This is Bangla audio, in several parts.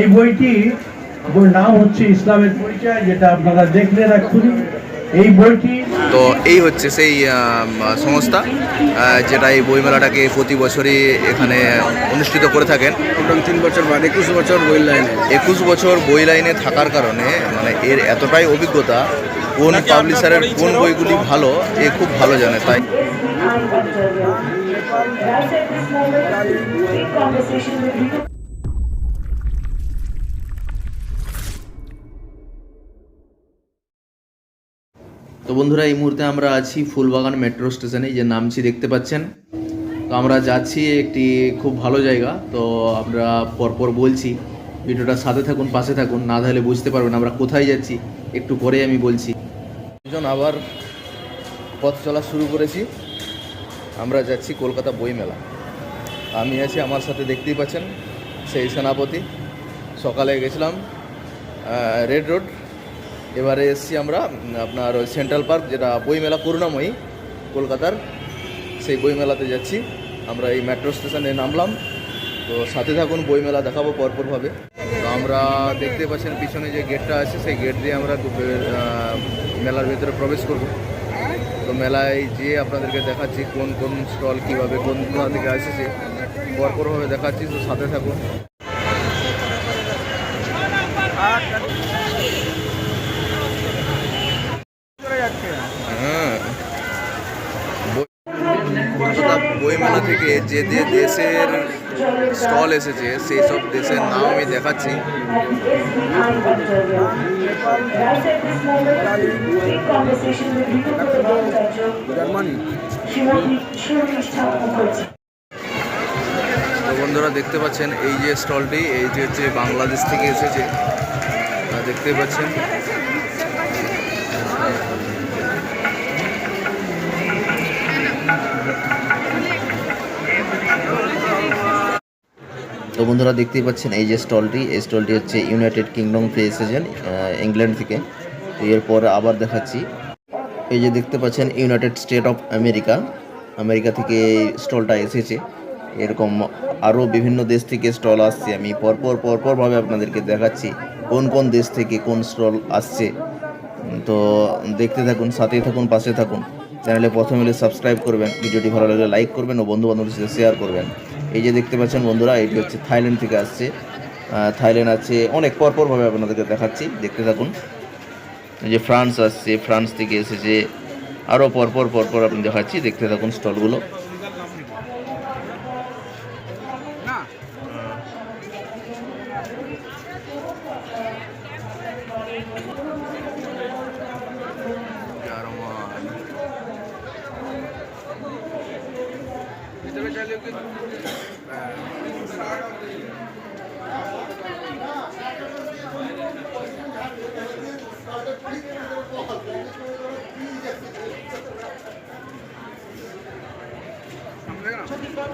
এই বইটি নাম হচ্ছে ইসলামের পরিচয় যেটা আপনারা দেখলেন এক্ষুনি। এই বইটি তো এই হচ্ছে সেই সংস্থা যেটা এই বইমেলাটাকে প্রতি বছরই এখানে অনুষ্ঠিত করে থাকেন। তিন বছর বাদ একুশ বছর বই লাইনে। একুশ বছর বই লাইনে থাকার কারণে মানে এর এতটাই অভিজ্ঞতা কোন পাবলিশারের কোন বইগুলি ভালো এ খুব ভালো জানে তাই। Conversation with. তো বন্ধুরা, এই মুহূর্তে আমরা আছি ফুলবাগান মেট্রো স্টেশনে যে নামছি দেখতে পাচ্ছেন। তো আমরা যাচ্ছি একটি খুব ভালো জায়গা, তো আমরা পরপর বলছি ভিডিওটা সাথে থাকুন, পাশে থাকুন, না তাহলে বুঝতে পারবেন আমরা কোথায় যাচ্ছি, একটু পরে আমি বলছি। দুজন আবার পথ চলা শুরু করেছি, আমরা যাচ্ছি কলকাতা বই মেলা। আমি আছি আমার সাথে দেখতেই পাচ্ছেন সেই সেনাপতি। সকালে গেছিলাম রেড রোড এবারে এসছি আমরা আপনার ওই সেন্ট্রাল পার্ক যেটা বইমেলা করুণাময়ী কলকাতার, সেই বইমেলাতে যাচ্ছি। আমরা এই মেট্রো স্টেশনে নামলাম। তো সাথে থাকুন, বইমেলা দেখাবো পরপরভাবে। তো আমরা দেখতে পাচ্ছেন পিছনে যে গেটটা আছে, সেই গেট দিয়ে আমরা মেলার ভেতরে প্রবেশ করব। তো মেলায় যেয়ে আপনাদেরকে দেখাচ্ছি কোন কোন স্টল কীভাবে, কোন কোথা থেকে এসেছে পরপরভাবে দেখাচ্ছি। তো সাথে থাকুন হ্যাঁ বই- কলকাতা বইমেলা থেকে যে যে দেশের স্টল এসেছে, সেই সব দেশের নাম আমি দেখাচ্ছি। বন্ধুরা দেখতে পাচ্ছেন এই যে স্টলটি, এই যে হচ্ছে বাংলাদেশ থেকে এসেছে। দেখতে পাচ্ছেন। তো বন্ধুরা দেখতেই পাচ্ছেন এই যে স্টলটি, এই স্টলটি হচ্ছে ইউনাইটেড কিংডম থেকে এসেছেন ইংল্যান্ড থেকে। তো এরপর আবার দেখাচ্ছি। এই যে দেখতে পাচ্ছেন United State of America America থেকে এই স্টলটা এসেছে। এরকম আরও বিভিন্ন দেশ থেকে স্টল আসছে। আমি পরপর, পরপরভাবে আপনাদেরকে দেখাচ্ছি কোন কোন দেশ থেকে কোন স্টল আসছে। তো দেখতে থাকুন, সাথেই থাকুন, পাশে থাকুন। চ্যানেলে প্রথমে সাবস্ক্রাইব করবেন, ভিডিওটি ভালো লাগলে লাইক করবেন ও বন্ধু বান্ধবের সাথে শেয়ার করবেন। এই যে দেখতে পাচ্ছেন বন্ধুরা, এটি হচ্ছে থাইল্যান্ড থেকে আসছে। থাইল্যান্ড আছে অনেক পরপরভাবে আপনাদেরকে দেখাচ্ছি, দেখতে থাকুন। এই যে ফ্রান্স আসছে, ফ্রান্স থেকে এসেছে। আরও পরপর পরপর আপনি দেখাচ্ছি, দেখতে থাকুন স্টলগুলো।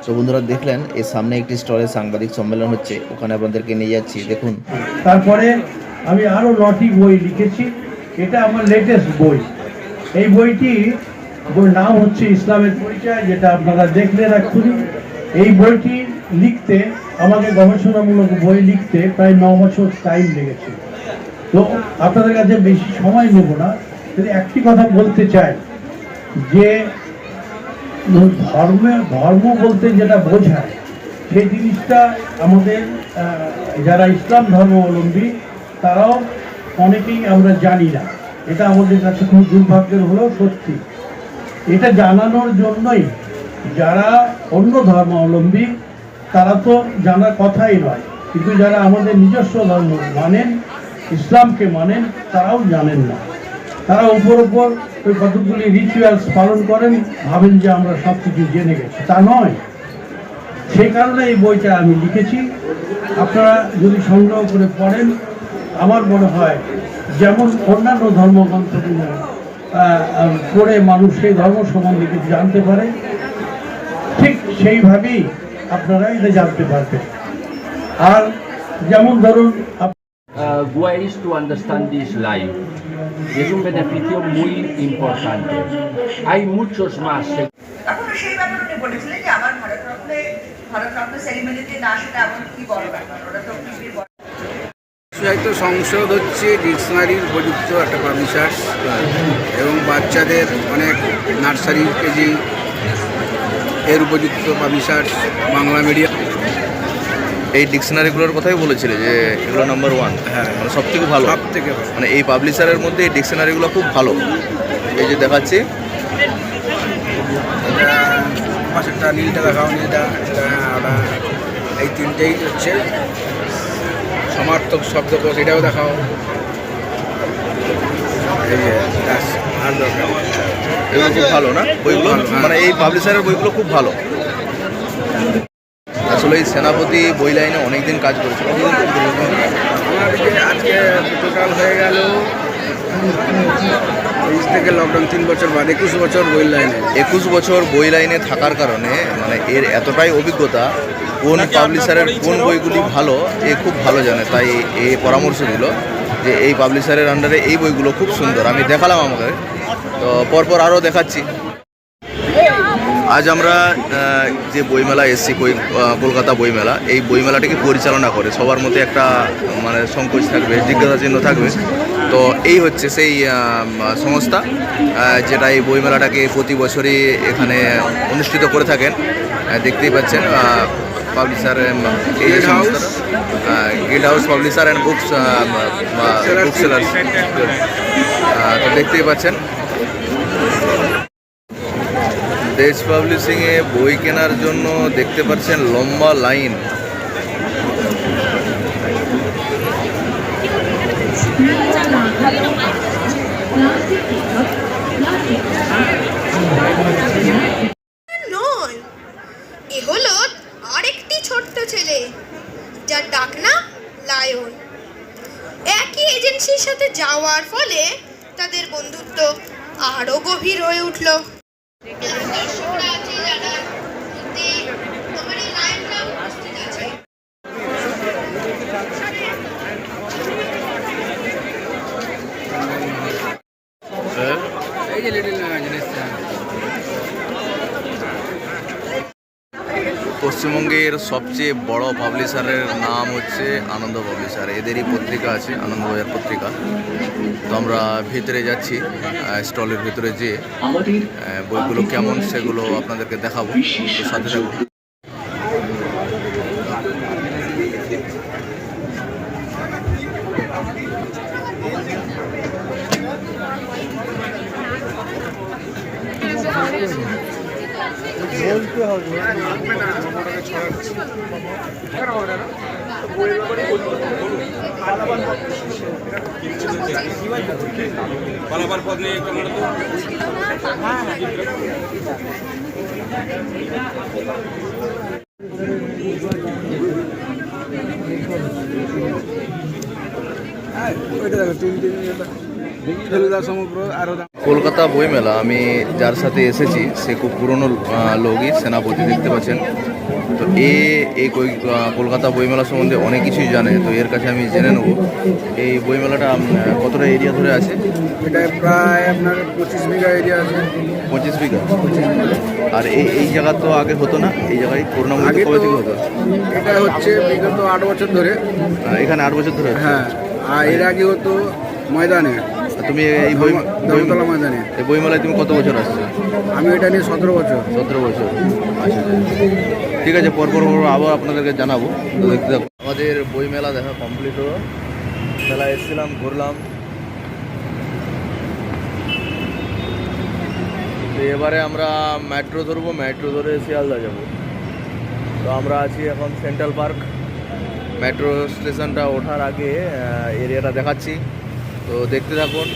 তো বন্ধুরা দেখলেন, এর সামনে একটি স্টলে সাংবাদিক সম্মেলন হচ্ছে, ওখানে আপনাদেরকে নিয়ে যাচ্ছি, দেখুন। তারপরে আমি আরও নটি বই লিখেছি, এটা আমার লেটেস্ট বই। এই বইটি বইয়ের নাম হচ্ছে ইসলামের পরিচয়, যেটা আপনারা দেখলেন এক্ষুনি। এই বইটি লিখতে, আমাকে গবেষণামূলক বই লিখতে প্রায় ন বছর টাইম লেগেছে। তো আপনাদের কাছে বেশি সময় নেব না। যদি একটি কথা বলতে চাই, যে ধর্মে, ধর্ম বলতে যেটা বোঝায়, সেই জিনিসটা আমাদের যারা ইসলাম ধর্মাবলম্বী, তারাও অনেকেই আমরা জানি না। এটা আমাদের কাছে খুব দুর্ভাগ্যের হলেও সত্যি। এটা জানানোর জন্যই যারা অন্য ধর্মাবলম্বী, তারা তো জানার কথাই নয়। কিন্তু যারা আমাদের নিজস্ব ধর্ম মানেন, ইসলামকে মানেন, তারাও জানেন না। তারা উপর উপর ওই কতগুলি রিচুয়ালস পালন করেন, ভাবেন যে আমরা সব কিছু জেনে গেছি। তা নয়। সেই কারণে এই বইটা আমি লিখেছি। আপনারা যদি সংগ্রহ করে পড়েন, আমার মনে হয় যেমন অন্যান্য ধর্মগ্রন্থগুলো আহ, মানুষ সেই ধর্ম সম্বন্ধে কিছু জানতে পারে ঠিক সেইভাবেই আপনারা এটা জানতে পারবেন আর যেমন ধরুন uh, ways to understand this life. Es un beneficio muy importante. Hay muchos más. তখন সেই ব্যাপারে উনি বলেছিলেন যে আমার ভারতরত্নে ভারতরত্ন সেরিমনিতে না আসলে এমন কি বড় ব্যাপার ওরা তো পৃথিবীর বড় সাহিত্য সংসদ হচ্ছে ডিকশনারির উপযুক্ত একটা পাবলিশার্স এবং বাচ্চাদের অনেক নার্সারি কেজি এর উপযুক্ত পাবলিশার্স বাংলা মিডিয়াম এই ডিকশনারিগুলোর কথাই বলেছিলে যে এগুলো নাম্বার ওয়ান হ্যাঁ। মানে সব থেকে ভালো। সব থেকে ভালো। মানে এই পাবলিশারের মধ্যে এই ডিকশনারিগুলো খুব ভালো। এই যে দেখাচ্ছি। পাশেরটা নীলটা দেখাও নীলটা ওটা। এই তিনটেই হচ্ছে। সমার্থক শব্দকোষ এটাও দেখাও। এগুলো খুব ভালো না বইগুলো হ্যাঁ। মানে এই পাবলিশারের বইগুলো খুব ভালো আসলে এই সেনাপতি বই লাইনে অনেকদিন কাজ করেছে কতদিন কাজ করেছে? আমার আজকে টোটাল হয়ে গেল তেইশ থেকে লকডাউন তিন বছর বাদ একুশ বছর বই লাইনে একুশ বছর বই লাইনে থাকার কারণে মানে এর এতটাই অভিজ্ঞতা কোন পাবলিশারের কোন বইগুলি ভালো, এ খুব ভালো জানে, তাই এ পরামর্শ দিল যে এই পাবলিশারের আন্ডারে এই বইগুলো খুব সুন্দর। আমি দেখালাম আমাকে। তো পরপর আরও দেখাচ্ছি। আজ আমরা যে বইমেলা এসছি কলকাতা বইমেলা, এই বইমেলাটিকে পরিচালনা করে। সবার মধ্যে একটা মানে সংকোচ থাকবে, জিজ্ঞাসা চিহ্ন থাকবে। তো এই হচ্ছে সেই সংস্থা যেটা এই বইমেলাটাকে প্রতি বছরই এখানে অনুষ্ঠিত করে থাকেন। দেখতেই পাচ্ছেন পাবলিশার এই যে Guild House. সংস্থা Guild House publisher and books book sellers তো দেখতেই পাচ্ছেন। দেশ পাবলিশিংয়ে বই কেনার জন্য দেখতে পাচ্ছেন লম্বা লাইন নয় এ হলো আরেকটি ছোট্ট ছেলে যার ডাক না লায়ন একই এজেন্সির সাথে যাওয়ার ফলে তাদের বন্ধুত্ব আরও গভীর হয়ে উঠল। এই যে পশ্চিমবঙ্গের সবচেয়ে বড় পাবলিশারের নাম হচ্ছে আনন্দ পাবলিশার। এদেরই পত্রিকা আছে আনন্দবাজার পত্রিকা। তো আমরা ভিতরে যাচ্ছি স্টলের ভিতরে যেয়ে বইগুলো কেমন সেগুলো আপনাদেরকে দেখাবো। সাথে তিন ফেলুদা সমগ্র আরও কলকাতা বইমেলা, আমি যার সাথে এসেছি, সে খুব পুরনো লোকই, সেনাপতি, দেখতে পাচ্ছেন। তো এ এই কলকাতা বইমেলা সম্বন্ধে অনেক কিছুই জানে তো এর কাছে আমি জেনে নেব। এই বইমেলাটা কতটা এরিয়া ধরে আছে? এটা প্রায় আপনার পঁচিশ বিঘা এরিয়া আছে। পঁচিশ বিঘা? আর এই এই জায়গা তো আগে হতো না? এই জায়গায় করোনা আগে কবে থেকে হতো? এটা হচ্ছে বিগত আট বছর ধরে। এখানে আট বছর ধরে হ্যাঁ আর এর আগে হতো ময়দানে। তুমি এই বই ধর্মতলা ময়দানে। এই বইমেলায় তুমি কত বছর আসছো? আমি এটা নিয়ে সতেরো বছর। সতেরো বছর। আচ্ছা। ঠিক আছে, পরপর পর আবার আপনাদেরকে জানাব। দেখতে আমাদের বই মেলা দেখা কমপ্লিট হলো। মেলা এসেছিলাম, ঘুরলাম। তো এবারে আমরা মেট্রো ধরবো মেট্রো ধরে শিয়ালদা যাব। তো আমরা আছি এখন সেন্ট্রাল পার্ক মেট্রো স্টেশনটা ওঠার আগে এরিয়াটা দেখাচ্ছি। তো দেখতে থাকুন।